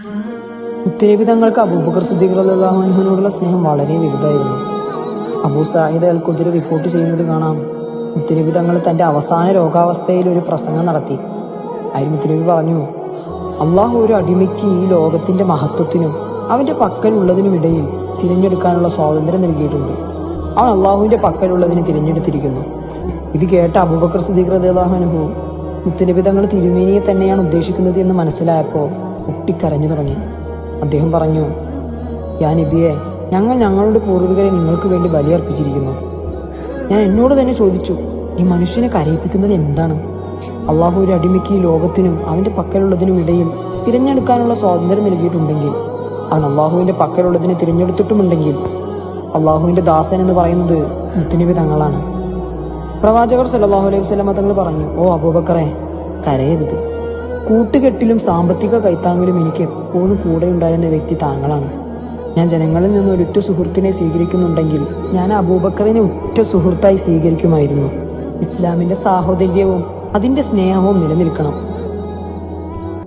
മുത്തനബി അബൂബക്കർ സിദ്ദീഖ് റളിയല്ലാഹുവിനോടുള്ള സ്നേഹം വളരെ വലുതായിരുന്നു. അബൂ സാഹിദ് അൽ കുതിര റിപ്പോർട്ട് ചെയ്യുന്നത് കാണാം. തങ്ങൾ തന്റെ അവസാന രോഗാവസ്ഥയിൽ ഒരു പ്രസംഗം നടത്തി. അതിൽ മുത്തനബി പറഞ്ഞു അള്ളാഹു ഒരു അടിമയ്ക്ക് ഈ ലോകത്തിന്റെ മഹത്വത്തിനും അവന്റെ പക്കലുള്ളതിനും ഇടയിൽ തിരഞ്ഞെടുക്കാനുള്ള സ്വാതന്ത്ര്യം നൽകിയിട്ടുണ്ട്. അവൻ അള്ളാഹുവിന്റെ പക്കലുള്ളതിന് തിരഞ്ഞെടുത്തിരിക്കുന്നു. ഇത് കേട്ട അബൂബക്കർ സിദ്ദീഖ് അൻഹു മുത്തനബി തങ്ങൾ തിരുമേനിയെ തന്നെയാണ് ഉദ്ദേശിക്കുന്നത് എന്ന് മനസ്സിലായപ്പോൾ പൊട്ടിക്കരഞ്ഞു തുടങ്ങി. അദ്ദേഹം പറഞ്ഞു യാ നബിയെ ഞങ്ങൾ ഞങ്ങളുടെ പൂർവികരെ നിങ്ങൾക്ക് വേണ്ടി ബലിയർപ്പിച്ചിരിക്കുന്നു. ഞാൻ എന്നോട് തന്നെ ചോദിച്ചു ഈ മനുഷ്യനെ കരയിപ്പിക്കുന്നത് എന്താണ്? അള്ളാഹു ഒരു അടിമയ്ക്ക് ഈ ലോകത്തിനും അവന്റെ പക്കലുള്ളതിനും ഇടയിൽ തിരഞ്ഞെടുക്കാനുള്ള സ്വാതന്ത്ര്യം നൽകിയിട്ടുണ്ടെങ്കിൽ അവൻ അള്ളാഹുവിന്റെ പക്കലുള്ളതിനെ തിരഞ്ഞെടുത്തിട്ടുമുണ്ടെങ്കിൽ അള്ളാഹുവിന്റെ ദാസൻ എന്ന് പറയുന്നത് മുത്തനബി തങ്ങളാണ്. പ്രവാചകർ സല്ലാഹു അലൈഹി വസല്ലമ തങ്ങൾ പറഞ്ഞു ഓ അബൂബക്കറെ കരയരുത്. കൂട്ടുകെട്ടിലും സാമ്പത്തിക കൈത്താങ്ങിലും എനിക്ക് എപ്പോഴും കൂടെ ഉണ്ടായിരുന്ന വ്യക്തി താങ്കളാണ്. ഞാൻ ജനങ്ങളിൽ നിന്ന് ഒരൊറ്റ സുഹൃത്തിനെ സ്വീകരിക്കുന്നുണ്ടെങ്കിൽ ഞാൻ അബൂബക്കറിനെ ഉറ്റ സുഹൃത്തായി സ്വീകരിക്കുമായിരുന്നു. ഇസ്ലാമിന്റെ സാഹോദര്യവും അതിന്റെ സ്നേഹവും നിലനിൽക്കണം.